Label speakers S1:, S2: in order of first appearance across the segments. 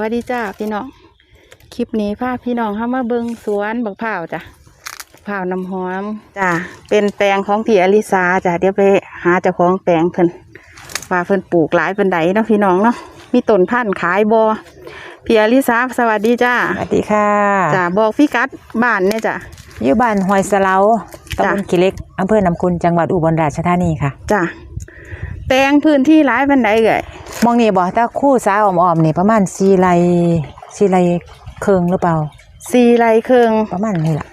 S1: วัสดีจ้าพี่น้อง คลิปนี้พาพี่น้องเข้ามาเบิงสวนบักพร้าวจ้ะบักพร้าวน้ำหอมจ้ะเป็นแปลงของพี่อลิสาจ้ะเดี๋ยวไปหาเจ้าของแปลงเพิ่นว่าเพิ่นปลูกหลายเป็นไดเนาะพี่น้องเนาะมีต้นพันธุ์ขายบอพี่อลิสาสวัสดีจ้า
S2: สวัสดีค่ะ
S1: จ้ะบอกพี่กัดบ้านเนี่ยจ้ะ
S2: อยู่บ้านหอยสะเลาตำ
S1: จ้ะ
S2: บลกิเล็กอำเภอนำคุณจังหวัดอุบลราชธานีค่ะ
S1: จ้ะ แปลงพื้นที่หลายเป็นไดเอ่ย
S2: มองนี่บอกถ้าคู่สาวอ่อมๆนี่ประมาณสี่ไร่สี่ไร่ครึ่งหรือเปล่า
S1: สี่ไร่ครึ่ง
S2: ประมาณนี้แหละ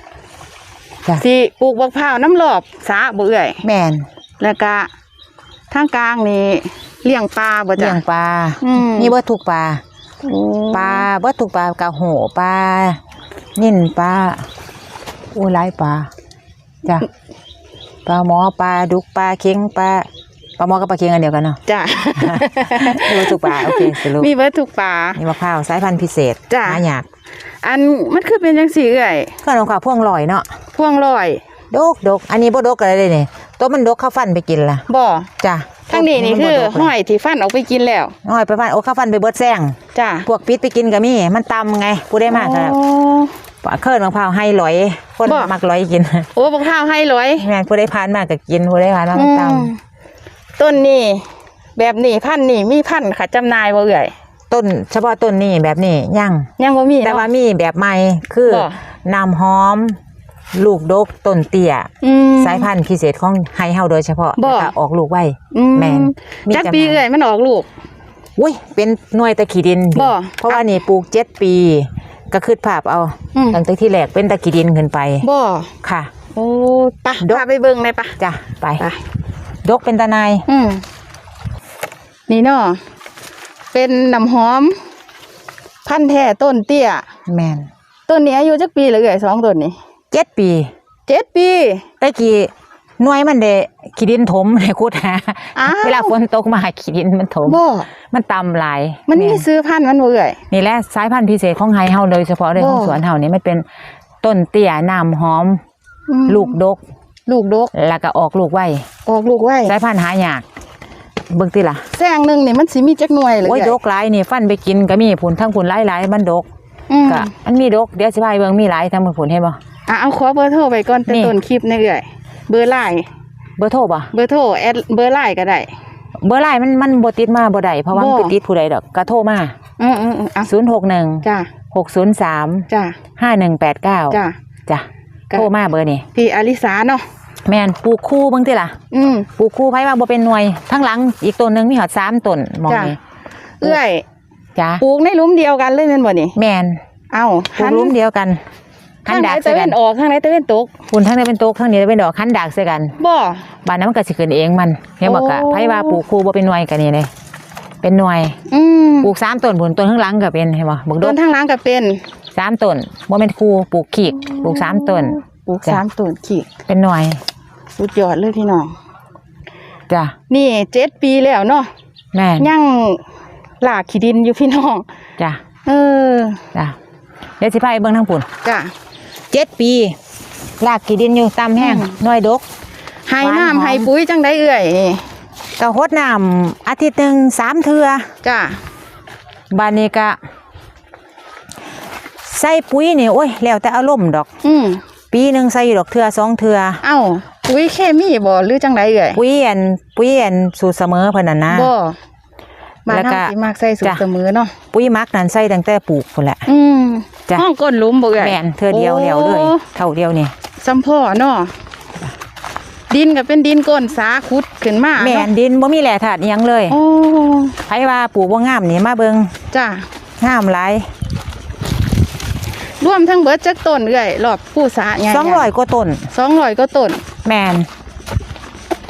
S2: จ้ะ
S1: สิปลูกบักพร้าวน้ำหลอบสาบ่เอ่ย
S2: แม่น
S1: แล้วก็ทางกลางนี่เลี้ยงปลาบ่จ้ะ
S2: เลี้ยงปลา
S1: อืม
S2: มีเบิดทุกปลา
S1: โอ้
S2: ปลาเบิดทุกปลากระโหปลานิ่นปลาอู้หลายปลาจ้ะปลาหมอปลาดุกปลาเค็งปลา ปลาหมอกับปลาเค็งอันเดียวกันเนาะ
S1: จ้ะ
S2: มีเบิดทุกปลาโอเคสรุป
S1: มีเบิดทุกปลา
S2: นี่มะพร้าวสายพันธุ์พิเศษ
S1: จ้ะ
S2: หายาก
S1: อันมันคือเป็นจังสีเอ่ย
S2: ก็น้องข้าวพ่วงลอยเนาะ
S1: พวงลอย
S2: ดกดกอันนี้บ่ดกอะไรเลยนี่ตัวมันดกข้าวฟันไปกินละ
S1: บ่
S2: จ้ะ
S1: ทางนี้นี่คือ
S2: ตัวมั
S1: ห้
S2: บ่
S1: อยที่ฟันออกไปกินแล้ว
S2: ดกเลยน้อยไปฟันโอ้ข้าวฟันไปเบิดแซง
S1: จ้ะ
S2: พวกปิดไปกินก็มีมันตำไงผู้ได้มากครับ
S1: โอ้
S2: ปะเคิร์นมะพร้าวให้ลอยคน
S1: บ่
S2: มักลอยกิน
S1: โอ้บักพร้าวให้ร้อย
S2: แม่นผู้ได้พานมากก็กินผู้ได้พานมากก็ต
S1: อืม ต้นนี้แบบนี้พันธุ์นี่มีพันธุ์ค่ะจำหนายบ่เอ่ยำ
S2: ต้นเฉพาะต้นนี้แบบนี้ยัง
S1: ยังบ่มี
S2: แต่
S1: เนาะ
S2: ว่ามีแบบใหม่คือ
S1: บ่
S2: น้ำหอม ลูกดกต้นเตี้ย
S1: อืม
S2: สายพันธุ์พิเศษของไฮเฮาโดยเฉพาะ
S1: บ่
S2: แล้วก็ออกลูกไว้
S1: อื
S2: แม่นมี
S1: จัก
S2: จำหน่าย
S1: ปีเอ่ยมันออกลูก
S2: อุ้ยเป็นหน่วยตะขีดิน
S1: บ่
S2: เพราะว่านี่ปลูกเจ็ดปี ก็คืดภาพเอา
S1: อืม
S2: ตั้งแต่ที่แรกเป็นตะขีดินขึ้นไป
S1: บ่
S2: ค่ะ
S1: โอ้ปะ
S2: ดก
S1: พาไปเบิ่งเลยปะ
S2: จ้ะไป
S1: ไป
S2: ดกเป็นตานาย
S1: อืมนี่เนาะเป็นน้ำหอม พันธุ์แท้ต้นเตี้ย
S2: แมน
S1: ต้นนี้อายุจักปีเลยเอ่ยสองต้นนี้
S2: เจ็ดปี
S1: เจ็ดปี
S2: ตะกี้หน่วยมันเดะขีดินถมให้คุดหา
S1: อ้าว
S2: เวลาฝนตกมาขีดินมันถม
S1: บ่
S2: มันต่ำหลาย
S1: มันมี
S2: แซื้
S1: อพันธุ์มันบ่เอ่ย
S2: นี่แหละสายพันธุ์พิเศษของไฮเฮาโดยเฉพาะเลย
S1: บ่
S2: ของสวนเฮานี่มันเป็นต้นเตี้ยน้ำหอม
S1: อืม
S2: ลูกดก
S1: ลูกดก
S2: แล้วก็ออกลูกไว้
S1: ออกลูกไว้
S2: สายพันธุ์หายากเบิ่งติล่ะ
S1: แซงหนึ่งนี่มันสิมีจักหน่วยเลย
S2: โอ้ย
S1: เอ่ย
S2: ดกหลายนี่ฟันไปกินก็มีผลทั้งผลหลายๆมันดก
S1: อืม
S2: ก็มันมีดกเดี๋ยวสิพายเบิ่งมีหลายทั้งผลเห็นบ่
S1: อะเอาขอเบอร์โทรไปก่อนเป็น
S2: นี่
S1: ต้นคลิปนี่เอ่ยเบอร์ไลน์
S2: เบอร์โทรบ่
S1: เบอร์โทรแอดเบอร์ไลน์ก็ได้
S2: เบอร์ไลน์มันมันบ่ติดมาบ่ได้เพราะว่ามัน
S1: บ่
S2: ไปติดผู้ใดดอกก็โทรมา
S1: อืมอืมอืมอะ
S2: 061
S1: จ้า
S2: 603
S1: จ้า
S2: 5189
S1: จ้า
S2: จ้ะ
S1: ก็
S2: โทรมาเบอร์นี่
S1: พี่อลิสาเนาะ
S2: แม่นปลูกคู่เบิ่งติล่ะ
S1: อืม
S2: ปลูกคู่ไผว่าบ่เป็นหน่วยทั้งหลังอีกต้นหนึงมีหอด3ต้นมอง
S1: จ้ะ
S2: นี่
S1: เอื้อย
S2: จ้ะ
S1: ปลูกในหลุมเดียวกันเลยแม่นบ่นี่
S2: แม่น
S1: เอ้า
S2: ปลูกรุ่มเดียวกันหั
S1: ข้านงไหน
S2: ดาก
S1: ตะ
S2: ใส่
S1: เว
S2: กัน
S1: นออกข้างไหนตะเวนตก
S2: คุณทั้งนี้เป็นโต๊ะทั้งนี้เป็นดอกหันดากใส่กัน
S1: บ่
S2: บ้านนั้นมันก็สิขึ้นเองมันเห็นบอกกะ
S1: โอ้
S2: ไผว่าปลูกคู่บ่เป็นหน่วยกันนี่เลยเป็นหน่วย
S1: อืม
S2: ปลูกสามต้นผลต้นข้างหลังก็เป็นเห็นบ่บักด
S1: ต้
S2: ก
S1: นทางหล้างก็เป็น
S2: สามต้นบ่แม่นคู่ปลูกขีกปลูกสามต้น
S1: ป ลูก
S2: จ้ะ
S1: สามต้นขีด
S2: เป็นหน่วย
S1: สุดยอดเลยพี่น้อง
S2: จ้ะ
S1: นี่เจ็ดปีแล้วเนาะ
S2: แม่น
S1: ยังหลากขี้ดินอยู่พี่น้อง
S2: จ้ะ
S1: เออ
S2: จ้ะเดี๋ยวสิพาไปเบิ่งทางปุ่น
S1: จ้ะ
S2: เจ็ดปีลากกี่ดินอยู่ตามแห้ง
S1: อืม
S2: หน่วยดก
S1: ให้
S2: หวานหอม
S1: น้ำให้ปุ๋ยจังได้เอื่อยนี่
S2: ก็หดน้ำอาทิตย์หนึงสามเทื่อ
S1: จ้ะ
S2: บ้านนี้ก็ใส่ปุ๋ยนี่โอ้ยแล้วแต่อารมณ์ดอก
S1: อืม
S2: ปีหนึ่งใส่ดอกเทือสองเทือ
S1: เอ้าปุ๋ยเคมีบ่หรือจังได้เอื่อย
S2: ปุ๋ยอันปุ๋ยอันสูตรเสมอเพิ่นน่ะนะ
S1: บ่บ้าน
S2: แล้วก็
S1: เฮาสิมักใส่สูต
S2: จ้ะ
S1: รเสมอเนาะ
S2: ปุ๋ยหมักนั้นใส่ตั้งแต่ปลูกพุ่นแหละ
S1: อืม
S2: จ้ะ
S1: ห้องก้นหลุมบ่เอื่อย
S2: แม่นเทือเดียวเดียวเลย
S1: โอ้
S2: เท่าเดียวนี่
S1: สัมพ่อเนาะดินก็เป็นดินก้นสาขุดขึ้นมา
S2: แม่น
S1: เนาะ
S2: ดินบ่มีแหล่ธาตุอิหยังเลย
S1: โอ้
S2: ไผว่าปลูกบ่งามนี่มาเบิ่ง
S1: จ้ะ
S2: งามหลาย
S1: รวมทั้งเบิดจักต้นเอื่อยรอบผู้สาใหญ่
S2: 200กว่าต้น
S1: 200ก็ต้น
S2: แม่น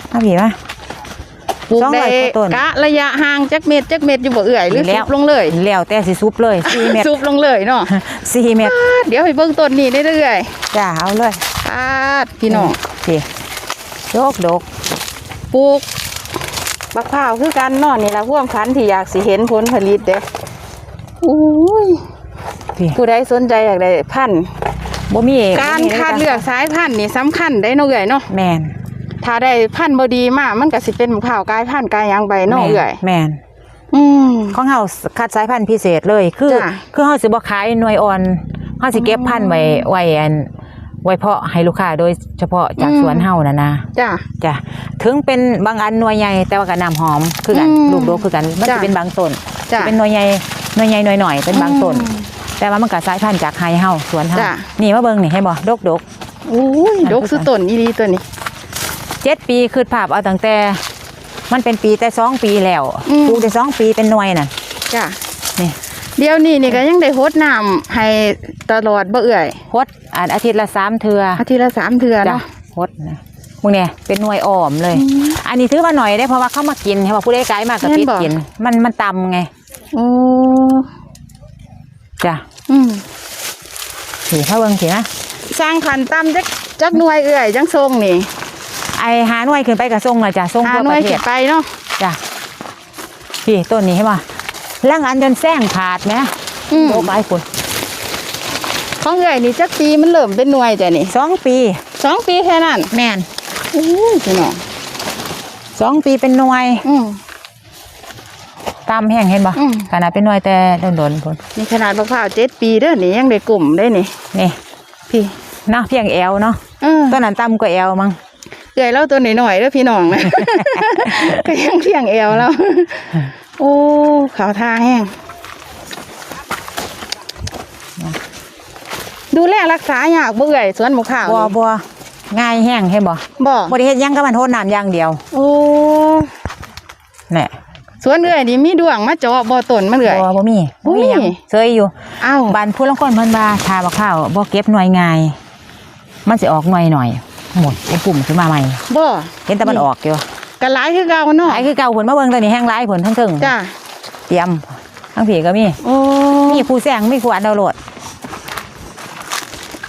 S2: เอาผีมา
S1: ปลูก
S2: สองร้
S1: ได้
S2: อยกว่าต้น
S1: กะระยะห่างจักเม็ดจักเม็ดอยู่บ่เอื่อยหรือ
S2: แล้
S1: ซุ
S2: ว
S1: บลงเลย
S2: แล้วแต่สิซุปเลย4เมตร
S1: ซุบลงเลยเนาะ
S2: 4เมตร
S1: เดี๋ยวให้เบิ่งต้นนี้ได้เรื่อย
S2: จ้าเอาเลย
S1: ๆปาดพี่น้อง
S2: สิดกดก
S1: ปลูกบักพร้าวคือกันเนาะนี่ละพ่วงคันที่อยากสิเห็นผลผลิตเด้อุ้ย
S2: สิ
S1: ผู้ใดสนใจอยากได้พันธุ์
S2: บ่มี
S1: การ
S2: บ่มี
S1: คัดเลือกสายพันธุ์นี่สำคัญได้เนาะเอื่อยเนาะ
S2: แม่น
S1: ถ้าได้พันธุ์บ่ดีมากมันก็สิเป็นบักพร้าวกลายพันธุ์กลายหยังไปเนาะเอื่อย
S2: แม่น
S1: อืม
S2: ของเฮาคัดสายพันธุ์พิเศษเลย คือ
S1: จ้ะ
S2: คือเฮาสิบ่ขายหน่วยอ่อนเฮาสิเก็บพันธุ์ไว้ไว้อันไว้เพาะให้ลูกค้าโดยเฉพาะจาก
S1: อืม
S2: สวนเฮานะนะ
S1: จ้ะ
S2: จ้ะถึงเป็นบางอันหน่วยใหญ่แต่ว่าก็น้ำหอมคือกัน
S1: อืม
S2: ลูกโดกคือกันมัน
S1: จ้ะ
S2: จะเป็นบางต้น
S1: จ้ะ
S2: เป็นหน่วยใหญ่หน่วยใหญ่หน่วยหน่อยเป็นบางต้น
S1: อืม
S2: แต่ว่ามันก็สายพันธุ์จากไฮเฮาสวนเฮา
S1: จ้ะ
S2: นี่มาเบิ่งนี่ให้บ่ดกดก
S1: อุ้ยดกสุดต้นอีดีตัวนี้
S2: เจ็ดปีคือภาพเอาตั้งแต่ มันเป็นปีแต่สองปีแล้ว
S1: อืม
S2: ปลูกได้สองปีเป็นหน่วยน่ะ
S1: จ้ะ
S2: นี่
S1: เดี๋ยวนี้นี่ก็ยังได้โฮดน้ำให้ตลอดบ่เอื่อย
S2: ฮดอันอาทิตย์ละสามเทือ
S1: อาทิตย์ละสามเทื่อ
S2: จ้ะ
S1: เนาะ
S2: ฮดนะมึงเนี่ยเป็นหน่วยอ้อมเลย
S1: อืม
S2: อันนี้ถือว่าหน่อยได้เพราะว่าเข้ามากินให้ว่าผู้ได้ไกลมากกับ
S1: แม่น
S2: ปิด
S1: บ่
S2: กิน มันมันตำไง
S1: โอ้
S2: จ้ะ
S1: อืม
S2: ถือถ้าเบิ่งถือนะ
S1: สร้างขันตำจักจักหน่วยเอื่อยจังทรงนี่
S2: ไอหาหน่วยขึ้นไปกับส่งเลยจ้ะส่ง
S1: หา
S2: ทั่ว
S1: หน่
S2: ป
S1: วย
S2: ระเท
S1: ขึ้
S2: ศ
S1: นไปเนาะ
S2: จ้ะพี่ต้นนี้ให้ป่ะล่างอันจนแซงขาดไหม
S1: อืม
S2: โอ้ไปคุณ
S1: ของเอื่อยนี่จักปีมันเริ่มเป็นหน่วยจ้ะนี่
S2: สองปี
S1: สองปีแค่นั้น
S2: แม่น
S1: อู้ยพี่น้อง
S2: สองปีเป็นหน่วย
S1: อืม
S2: ตามแห้งเห็นป่ะ
S1: อืม
S2: ขนาดเป็นหน่วยแต่โดนๆพุ่น
S1: นี่ขนาดมะพร้าวเจ็ดปีเด้อนี่ยังได้กลุ่มได้นี่
S2: นี่
S1: พี่
S2: เนาะเพียงแอวเนาะ
S1: เออ
S2: ต้นนั้นต่ำกว่าแอวมั้ง
S1: เอื่อยเล่าตัวหน่อยๆเด้อพี่น้องนะ ก็ยังเพียงเอวแล้ว โอ้ขาวทาแห้งดูแลรักษายากบ่เอื่อยสวนมะพร้าว
S2: บัว
S1: นี่
S2: บัวง่ายแห้งเห็นบ่
S1: บ่
S2: บ่ได้เฮ็ดหยังกับมันโทษน้ำอย่างเดียว
S1: โอ้
S2: นี่
S1: สวนเอื่อยนี่มีดวงมาเจาะบ่ต้นมันเอื่อย
S2: บัวบ่มี
S1: บ่มี
S2: หยังเซยอยู่
S1: เอ้า
S2: บ้านผู้ลางคนเพิ่นว่าทาบักข้าวบ่เก็บหน่วยง่าย มันสิออกหน่วยหน่อยหมดเป็นปุ่มขึ้นมาใหม่
S1: บ่
S2: เห็นแต่มันออกอยู่
S1: กะหลายคือเก่าเนาะ
S2: ไอ้คือเก่าผลมาเบิ่งตัวนี้แห้งหลายผลทั้งถึง
S1: จ้า
S2: เตรียมทั้งผีก็มี
S1: โอ้
S2: มีผู้แซงมีผู้อันดาวน์โหลด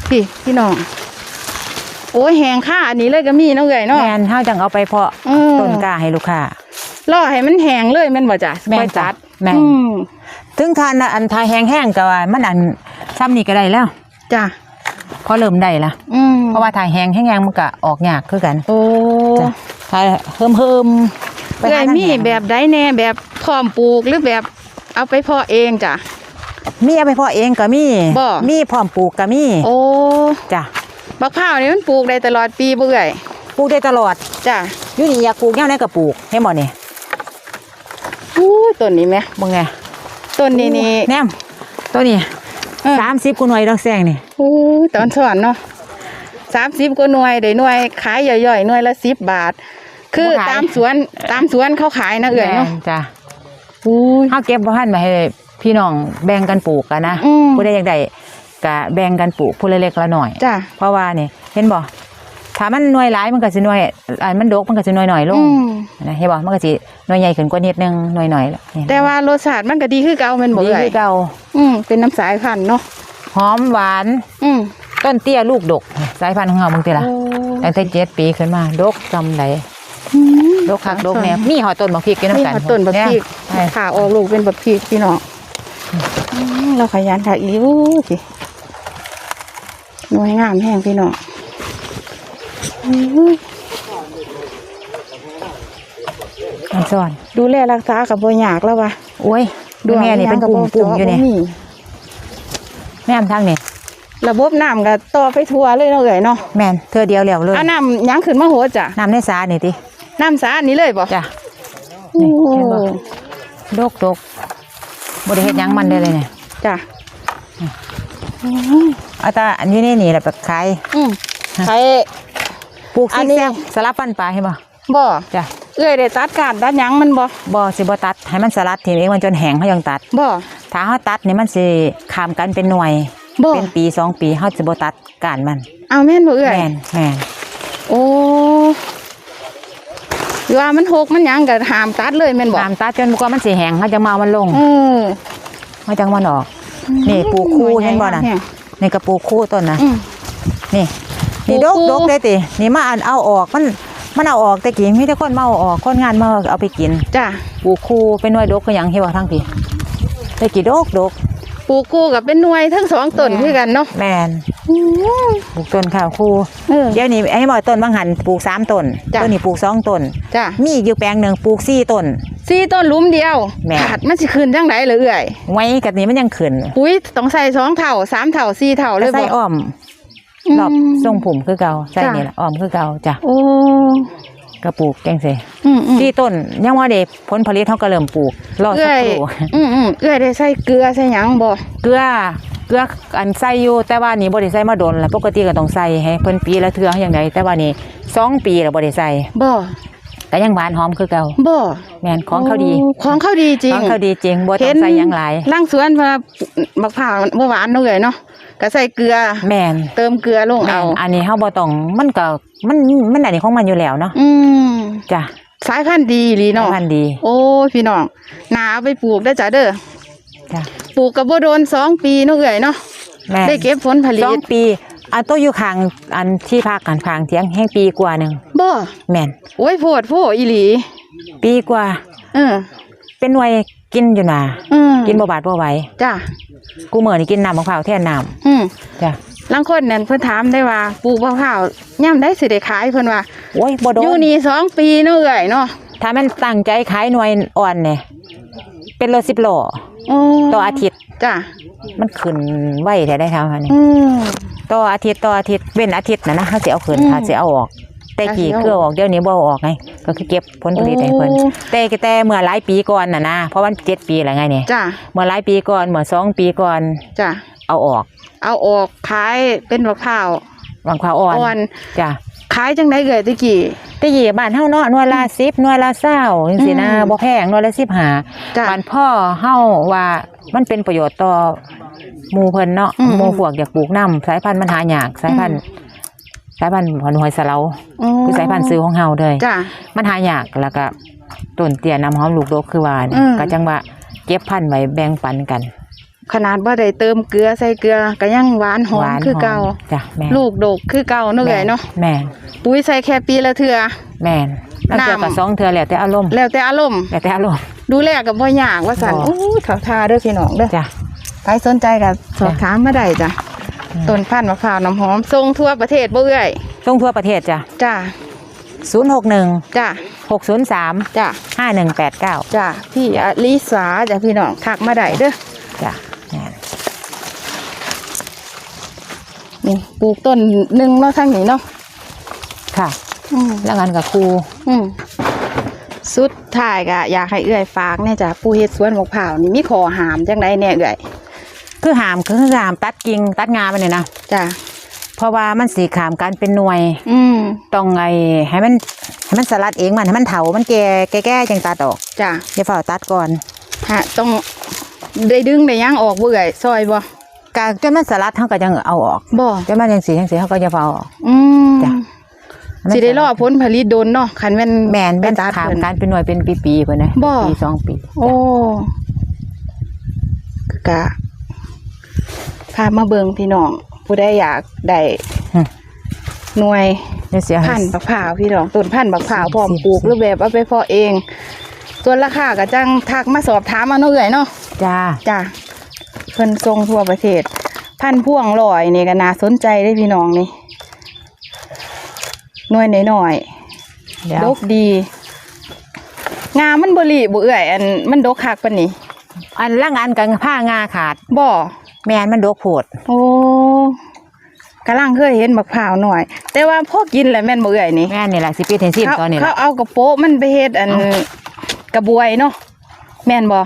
S1: พี่พี่น้องโอ้ยแหงค่าอันนี้เลยก็มีเนาะเอื่อยเนาะ
S2: แม่นเฮาจังเอาไปเพาะ
S1: เออ
S2: ต้นกล้าให้ลูกค้า ร
S1: อให้มันแหงเลยแม่นบ่จ้ะ
S2: แม่น
S1: ค่อยจัด
S2: แม่น
S1: อืม
S2: ถึงทานน่ะอันทายแห้งๆก็ว่ามันอันซ้ำนี่ก็ได้แล้ว
S1: จ้ะ
S2: พอเริ่มได้ละ
S1: อืม
S2: เพราะว่าทายแห้งแห้งๆมันก็ออกยากคือกัน
S1: โอ้
S2: จ้ะทายเพิ่มเพิ่มๆไป
S1: เอื่อย
S2: หาทาง
S1: มี
S2: แห้ง
S1: แบบใดแน่แบบพร้อมปลูกหรือแบบเอาไปเพาะเองจ้ะ
S2: มีเอาไปเพาะเองก็มี
S1: บ่
S2: มีพร้อมปลูกก็มี
S1: โอ้
S2: จ้ะ
S1: บักพร้าวนี่มันปลูกได้ตลอดปีบ่เอื่อย
S2: ปลูกได้ตลอด
S1: จ้ะ
S2: อยู่นี่อยากปลูกแนวไหนก็ปลูกเห็นบ่นี่
S1: อู้ต้นนี้แม่
S2: มึงไง
S1: ต้นนี้นี่
S2: แนมตัวนี้
S1: เออ
S2: สามสิบกูหน่วยดอกแซงนี่
S1: อู้ตอนสอนเนาะสามสิบกว่าหน่วยได้หน่วยขายย่อยๆหน่วยละสิบบาท คือตามสวนตามสวนเขาขายนะเอื่อยเนาะ
S2: แม่จ้ะ
S1: อู้ย
S2: เฮาเก็บบ่ทันมาให้พี่น้องแบ่งกันปลูกกันนะ
S1: อืม
S2: ผู้ใดอยากได้ก็แบ่งกันปลูกผู้ละเล็กละน้อย
S1: จ้ะ
S2: เพราะว่านี่เห็นบ่ ถ้ามันหน่วยหลายมันก็สิหน่วยอันมันดกมันก็สิหน่วยหน่อยล
S1: อื
S2: ง
S1: ม
S2: นะเห็นบ่มันก็สิหน่วยใหญ่ขึ้นกว่านิดนึงหน่วยหน่อยละนี่
S1: แต่ว่ารสชาติมันก็ดีคือเก่าแม่นบ่
S2: ดี
S1: เอ่ย
S2: คือเก่า
S1: อืมเป็นน้ำสายพันธุ์เนาะ
S2: หอมหวาน
S1: อืม
S2: ต้นเตี้ยลูกดก สายพันธุ์ของเฮาเบิ่งติล่ะ
S1: โอ้
S2: ตั้งแต่เจ็ดปีขึ้นมาดกจำได้
S1: อืม
S2: ดกคักดกแน่มีหอต้นบักพริกอยู่
S1: มี
S2: นำกัน
S1: ต้นบักพริก
S2: เนี่ย
S1: ขาออกลูกเป็นบักพริกพี่น้องอืมเราขยันค่ะอีอู้สิหน่วยงามแห้งพี่น้อง อุ้ย
S2: มันซ่อน
S1: ดูแลรักษากับบ่ยากแล้ววะ
S2: โอ้ยดูแม่นี่เป็นกลุ่มกลุ่มอยู่นี่
S1: นี่
S2: แม่มทางนี่
S1: ระบบน้ำก็ต่อไปทั่วเลยเนาะเอ่ยเนาะ
S2: แม่นเธอเดียวแล้วเลย
S1: เอาน้ำหยังขึ้นมาโหดจ้ะ
S2: น้ำในสานี่ติ
S1: น้ำสาอันนี้เลยบ่
S2: จ้ะ
S1: โอ้
S2: นี่เห็นบ่ดกดกบ่ได้เฮ็ดหยังมันได้เลยเนี่ย
S1: จ้ะ
S2: เอาแตาอันนี้นี่นี่แหละไปขาย
S1: อืมใคร
S2: ปลูก
S1: อั
S2: ซิ
S1: น
S2: ก
S1: นี้
S2: แซกสลับฟันปลาเห็นบ่
S1: บ่
S2: จ้ะ
S1: เอ้ยได้ตัดการตัดหยังมันบ่
S2: บ่สิบ่ตัดให้มันสลัดทีนี้มันจนแห้งเฮายังตัด
S1: บ่
S2: ถ้าเฮาตัดนี่มันสิข้ามกันเป็นหน่วย
S1: บ่
S2: เป็นปีสองปีเฮาสิบ่ตัดก้านมัน
S1: เอาแม่นบ่เอ้ย
S2: แม่นแม่น
S1: โอ้หรือว่ามันหกมันหยังก็ห้ามตัดเลยแม่นบ่
S2: ตามตัดจนกว่ามันสิแห้งเฮาจะมาเอามันลง
S1: เออ
S2: เฮาจังมันออก นี่ปลูกคู่เห็นบ่น่ะ นี่ก็ปลูกคู่ต้นนะ
S1: อืม
S2: นี่ นี่
S1: ป
S2: ด
S1: ลู
S2: ก
S1: กคู่
S2: ดกเลยตินี่มาอันเอาออกมันมันเอาออกแต่กี้มีแต่คนมาเอาออกคนงานมาเอาไปกิน
S1: จ้ะ
S2: ปลูกคู่เป็นหน่วยดกก็หยังเฮ็ดว่าทั้งพี่แต่กี่ดกดก
S1: ปลูกคู่กับเป็นหน่วยทั้งสองต้นคือกันเนาะ
S2: แม่น
S1: อืม
S2: ปลูกต้นข้าวคู่
S1: เออ
S2: เดี๋ยวนี้ไอ้บอกต้นบางหันปลูกสามต้น
S1: จ้ะ
S2: ต้นนี้ปลูกสองต้น
S1: จ้ะ
S2: มีอีกอยู่แปลงหนึ่งปลูกสี่ต้น
S1: สี่ต้นหลุมเดียว
S2: แม่
S1: ขาดมันสิขึ้นจังไดเหรอเอื่อย
S2: ไว้กับนี้มันยังขึ้น
S1: ปุ๋ยต้องใส่สองเท่าสามเท่าสี่เท่าเลย
S2: ใส่
S1: บ่
S2: อ้อม
S1: ม
S2: รอบทรงผมคือเก่าใส่
S1: จ้ะ
S2: นี่แหละอ้อมคือเก่าจ้ะ
S1: โอ้
S2: กระปลูกจังซี่
S1: อืมอืม
S2: สี่ต้นยังว่าเด็ผลผลิตเขาก็เริ่มปลูกรอสัก
S1: เอื้อย
S2: ครู่
S1: อืมอืมเอื้อยได้ใส่เกลือใส่หยังบ่
S2: เกลือเกลืออันใส่อยู่แต่ว่านี่บ่ได้ใส่มาโดนแล้วปกติก็ต้องใส่ให้เพิ่นปีละเทื่ออย่างใดแต่ว่านี่สองปีแล้วบ่ได้ใส่
S1: บ่
S2: ก็ยังหวานหอมคือเก่า
S1: บ่
S2: แม่นของเขาดี
S1: โของเขาดีจริง
S2: ของเขาดีจริงบ่ต้องใส่หยังหลาย
S1: ล่างสวนว่าบักผ่าวบ่หวานเนาะเอื้อยเนาะก็ใส่เกลือ
S2: แม่น
S1: เติมเกลือลง
S2: แม่
S1: เอา
S2: นอันนี้เฮาบ่ต้องมันก็มันมันอันนี้ของมันอยู่แล้วเนาะ
S1: อืม
S2: จ้ะ
S1: สายพันธุ์ดีอีหลีเนาะ
S2: มันดี
S1: โอ้ยพี่น้องนาเอาไปปลูกได้อจ้ะเด้อ
S2: จ้ะ
S1: ปลูกกับบ่โดนสองปีเนาะเอื้อยเนาะ
S2: แม่น
S1: ได้เก็บผลผลิ
S2: สอง
S1: ต
S2: ปี อันโตอยู่ข้างอันที่ภาคกันข้างเถียงแห่งปีกว่าหนึง
S1: บ่
S2: แม่น
S1: โอ้ยโพดโพอีหลี
S2: ปีกว่า
S1: เออ
S2: เป็นหน่วยกินอยู่น่ะ
S1: อืม
S2: กินบ่บาดบ่ไหว
S1: จ้ะ
S2: กูมื้อนี่กินน้ำมะพร้าวแทนน้ำ
S1: อืม
S2: จ้ะ
S1: ลางคนนั่นเพิ่นถามได้ว่าปลูกมะพร้าวย่ำได้สิได้ขายเพิ่นว่า
S2: โอ้ยบ่โด
S1: อยู่
S2: น
S1: นี่สองปีเนาะเอ้ยเนาะ
S2: ถ้ามันตั้งใจขายหน่วยอ่อนเนี่ย เป็นรถสิบโล
S1: โอ้
S2: ต่ออาทิตย์
S1: จ้ะ
S2: มันขึ้นไวแต่ได้ทำอันนี้
S1: อืม
S2: ต่ออาทิตย์ต่ออาทิตย์เว้นอาทิตย์นะนะเขาจะเอาขึ้น
S1: อืม
S2: เขาจะเอาออก แต่กี่
S1: เอาสิ
S2: คือเอาออกเดี๋ยวนี้บ่เอาออกไงก็คือเก็บผลผลิตให้เพิ่น
S1: โอ้
S2: แต่แต่เมื่อหลายปีก่อนน่ะนะเพราะมันเจ็ดปีแล้วไงเนี่ย
S1: จ้ะ
S2: เมื่อหลายปีก่อนเมื่อสองปีก่อน
S1: จ้ะ
S2: เอาออก
S1: เอาออกขายเป็นมะพร้าว
S2: วางความอ่อน
S1: อ่อน
S2: จ้ะ
S1: ขายจังไดเอ้ยตะกี้
S2: แต่ยี่บ้านเฮาเนาะหน่วยละสิบหน่วยละเศร้าจังซี่นะ
S1: อืม
S2: บ่แพงหน่วยละสิบหา
S1: จ้ะ
S2: บ้านพ่อเฮาว่ามันเป็นประโยชน์ต่อหมู่เพิ่นเนาะ
S1: อืม
S2: หมู่พวกอยากปลูกน้ำสายพันธุ์มันหายากสายพันธุ์สายพันธุ์หอนหอยสะเลาคือสายพันธุ์ซื้อของเฮาเลย
S1: จ้ะ
S2: มันหายากแล้วก็ต้นเตี้ยน้ำหอมลูกดกคือว่านี่
S1: อืม
S2: ก็จังว่าเก็บพันธุ์ไว้แบ่งปันกัน
S1: ขนาดบ่ได้เติมเกลือใส่เกลือก็ยังหวานหอ
S2: ห
S1: ม
S2: วาน
S1: คือเก่า
S2: หมจ้ะแม่น
S1: ลูกดกคือเก่าเนาะเอ้ยเนาะ
S2: แม่น
S1: ปุ๋ยใส่แค่ปีละเทื่อ
S2: แม่นแล้วเทื่อกับ
S1: น้ำ
S2: สองเทื่อแล้วแต่อารมณ์
S1: แล้วแต่อารมณ์
S2: แล้วแต่อารมณ์
S1: ดูแลกับบ่ยากว่าสั่น
S2: บ่
S1: โอ้ยถาทาเด้อพี่น้องเด้อ
S2: จ้ะ
S1: ใครสนใจก็สอบถามมาได้จ้ะ
S2: อืม
S1: ต้นพันธุ์มะพร้าวน้ำหอมทรงทั่วประเทศบ่เอื้อย
S2: ส่งทั่วประเทศจ้ะ
S1: จ้า
S2: 061
S1: จ้า
S2: 603
S1: จ้า
S2: 5189
S1: จ้าพี่อลิสาจ้ะพี่น้องทักมาได้เด้อ
S2: จ้ะแม่ น
S1: นี่ปลูกต้นหนึ่งเนาะทางนี้เนาะ
S2: ค่ะ
S1: อืม
S2: แล้วงานกับครู
S1: อืมสุดท้ายก็อยากให้เอื้อยฝากเนี่ยจ้ะผู้เฮ็ดสวนมะพร้าวนี่มีขอหามจังไดแน่เอื้อย
S2: คือหามคือหามตัดกิ่งตัดงามันเนี่ยนะ
S1: จ้า
S2: เพราะว่ามันสีขามการเป็นหน่วย
S1: อืม
S2: ต้องไอให้มันให้มันสลัดเองมันให้มันเถามันแก่แก่แก่จังตัดออก
S1: จ้า
S2: อย่าเฝ้าตัดก่อน
S1: ฮะต้อง ได้ดึงได้ย่างออกบ่เอื้อยซอยบ่
S2: กาจนมันสลัดเขาก็ยังเอาออก
S1: บ่
S2: จนมันยังสียังสีเขาก็จะเฝ้าเอาออก
S1: อืม
S2: จ้ะ
S1: สิได้รอผลผลิตโดนเนาะคันแม่น
S2: แมน
S1: ไป
S2: เป็น
S1: ตัด
S2: ขาม
S1: เพิ่น
S2: การเป็นหน่วยเป็นปีๆเพิ่นนะ
S1: บ่
S2: ปีสองปี
S1: โอ้กะพามาเบิงพี่น้อง ผู้ใดอยากได้
S2: หึ
S1: หน่วย
S2: เดี๋ยวเสียให้
S1: พันธุ์บักพร้าวพี่น้องต้นพันธุ์บักพร้าว
S2: สิบ
S1: พร้อม
S2: สิบ
S1: ปลูกหรือแบบเอาไปเพาะเอง ส่วนราคาก็จังทักมาสอบถามมาเนาะเอ่ยเนาะ
S2: จ้า
S1: จ้ะเพิ่นทรงทั่วประเทศ พันธุ์พ่วงลอยนี่ก็น่าสนใจได้อพี่น้องนี่หน่วยหน่อยๆ
S2: เดี๋ยว
S1: ดกดี งามันบริบ่เอื่อยอันมันดกคักปานนี้
S2: อันล่างอันกันผ้างาขาด
S1: บ่
S2: แมนมันดกโผด
S1: โอ้กำลังเคยเห็นบักพร้าวหน่อย แต่ว่าพอกินแล้วแม่นบ่เอื่อยนี่
S2: แม่นนี่แหละสิปีเทนซิม
S1: เขา
S2: ตอนนี้แห
S1: เขา
S2: ละ
S1: เอากระโปะมันไปเฮ็ดอันกระบวยเนาะ แม่นบ่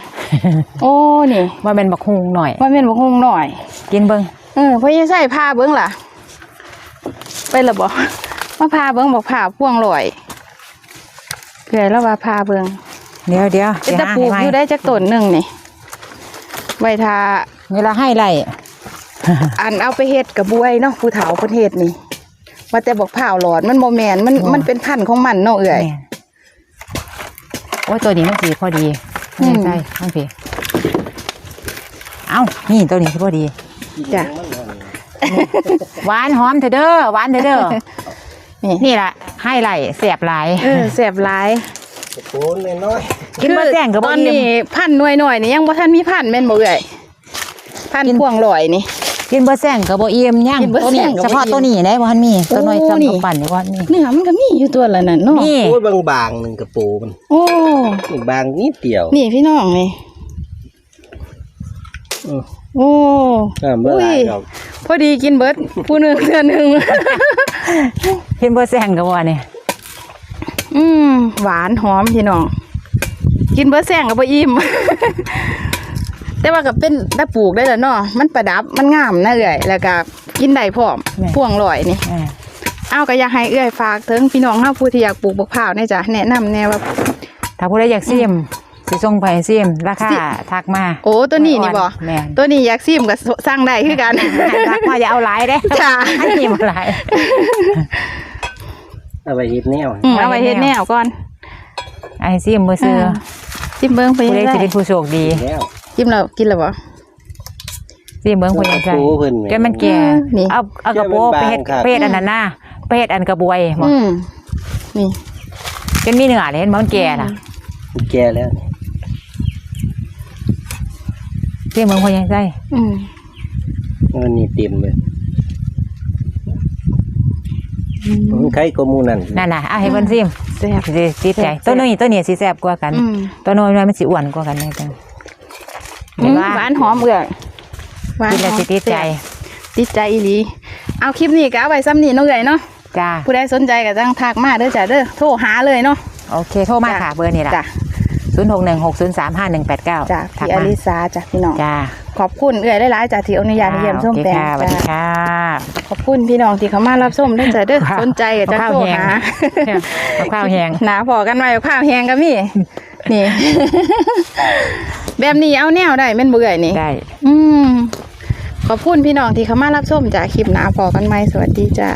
S1: โอ้นี่
S2: ว่าเป็นบักฮุงหน่อย
S1: ว่าแม่นบักฮุงหน่อย
S2: กินเบิ่ง
S1: เออพ่อยังใส่ผ้าเบิ่งล่ะ ไปและบ่มาพาเบิ่งบักพร้าวพ่วงลอยเอื่อยแล้วว่าพาเบิ่ง
S2: เดี๋ยวเดี๋ยว
S1: เป็นตะ
S2: หา
S1: ปลูก
S2: ให้
S1: อยู่
S2: ใหม่
S1: ได้จักต้นหนึงนี่ไว้ทา
S2: เวลาให้ไล่
S1: อันเอาไปเฮ็ดกระบวยเนาะผู้เฒ่าประเทศนี่ว่าแต่บอกผ่าวหลอดมันบ่แม่นมันมันเป็นพันธุ์ของมันเนาะเอ้ย
S2: แม่นโอ้ยตัวนี้มันสีพอดี
S1: อืม
S2: ใช่ใช่ทั้งผีเอ้านี่ตัวนี้สิพอดี
S1: จ้ะ
S2: หวานหอมเถอะเด้อหวานเถอะเด้อ
S1: นี่
S2: นี่แหละให้ไหลเสียบหลาย
S1: เออแซ่บหลาย
S3: โคนน้อย
S2: กินมาแจ้งกับ
S1: ต
S2: บ่
S1: อน
S2: อิ่ม
S1: นี้พันธุ์หน่วยหน่อยนี่ยังบ่ทันมีพันธุ์แม่นบ่เอ้ยพัพันธุ์พวงลอยนี่
S2: กินเบอร์แซงกับบ่เอี่ยมย่าง
S1: กินเบิด
S2: ตัวนี้
S1: แซงก็บ่
S2: เฉพาะ
S1: อิ่ม
S2: ตัวนี้ได้บ่ทันมีตัวน้อย
S1: โอ้
S2: จำ
S1: นี่
S2: กับปั่นนี่บ่ทันมี
S1: เนื้อมันก็มีอยู่ตัวละนั่นเนาะ
S2: นี่
S3: โอ้ยบางบางๆหนึ่งกระปูมัน
S1: โอ้
S3: นี่บางนิดเดียว
S1: นี่พี่น้องนี่
S3: อืม
S1: โอ้
S3: อ่าเมื่อไหร
S1: อุ้ย
S3: ดอก
S1: พอดีกินเบิดผู้หนึ่งเดือนหนึ่ง
S2: กินเบอร์แซงกับบ่เนี่ย
S1: อืมหวานหอมพี่น้อง กินเบิดแซงกับบ่อิ่ม แต่ว่าก็เป็นตะปลูกได้แล้วเนาะมันประดับมันงามนะเอื่อยแล้วก็กินได้พร้อมพวงลอยนี่
S2: อ่า
S1: เอาก็อยากให้เอื้อยฝากถึงพี่น้องเฮาผู้ที่อยากปลูกบักพร้าวเนี่ยจ้ะแนะนำแนวว่า
S2: ถ้าผู้ใดอยากซิมสิส่งไปให้ซิมราคา
S1: สิ
S2: ทักมา
S1: โอ้ตัวนี้นี่บ่
S2: แม่น
S1: ตัวนี้อยากซิมก็สร้างได้คือกัน
S2: ทักมาอย่าเอาหลายเด้
S1: จ้ะ
S2: ให้มีมาหลาย
S3: เอาไปเฮ็ดแนว
S1: อืมเอาไปเฮ็ดแนวก่อน
S2: ไอ้ซิมมือซื้อ
S1: อ่าซิมเบิ่งไป
S2: ผู้ใด
S1: ได้
S2: สิเป็นผู้โชคดี
S3: แล้ว
S1: กินแล้วกินแล้วบ่
S2: ซิมเบิ่งผู้ใดใจ
S3: ปูเพิ่น
S2: แกมันแก่
S1: เออนี่
S2: เอาเอากระโปรงไปเฮ็ด
S3: แกมันบางครับ
S2: ไปเฮ็ดอันนั้นน่ะไปเฮ็ดอันกระบวยบ่
S1: อืมนี่
S2: เป็นมีเนื้อเลยเห็นบ่มันแก่น่ะ
S3: มันแก่แล้วนี่
S2: ซิมเบิ่งผู้ใดใจ
S1: อืม
S3: มันนี่เต็มเลยมันใครก็หมูนั่น
S2: นั่นน่ะเอาให้เพิ่นซิม
S1: แซ่บ
S2: สิติดใจตัวนี้ตัวนี้สิแซ่บกว่ากัน
S1: อืม
S2: ตัวน้อยมันสิอ้วนกว่ากันแน่จัง
S1: อื
S2: เห็น
S1: ม
S2: ว่า
S1: หวานหอมเอื้อยหวาน
S2: กินแล้ว
S1: หอม
S2: สิติดใจ
S1: แซ่บติดใจอีหลีเอาคลิปนี้ก็เอาไว้ซ้ำนี่เนาะเอื้อยเนาะ
S2: จ้า
S1: ผู้ใดสนใจก็จังทักมาเด้อจ้ะเด้อโทรหาเลยเนาะ
S2: โอเค โทรมา
S1: จ้ะ
S2: ค่ะ เบอร์นี่ล่ะ
S1: จ้ะ
S2: ศูนย์หกหนึ่งหกศูนย์สามห้าหนึ่งแปดเก้า
S1: จ้ะ
S2: ทัก
S1: พี่อ
S2: มา
S1: ลิสาจ้ะพี่น้อง
S2: จ้า
S1: ขอบคุณเอื้อยหลายๆจ้ะที่อนุญาตให้เยี่ยมชม
S2: โอ
S1: แป
S2: เค
S1: ลง
S2: ค่ะสวัสดี
S1: จ้ะ
S2: ค่ะ
S1: ขอบคุณพี่น้องที่เขามารับชมด้วยจ้ะเด้อ
S2: ข้าว
S1: สนใจก็จะ
S2: ข้าว
S1: โทร
S2: แห้ง
S1: หา
S2: เอาข้าวแห้ง
S1: หนาพอกันไว้ข้าวแห้งก็มี นี่ แบบนี้เอาแนวได้แม่นเบื่อยนี่
S2: ได้
S1: อืม ขอบคุณพี่น้องที่เขามารับชมจากคลิปหนาพอกันไหมสวัสดีจ้า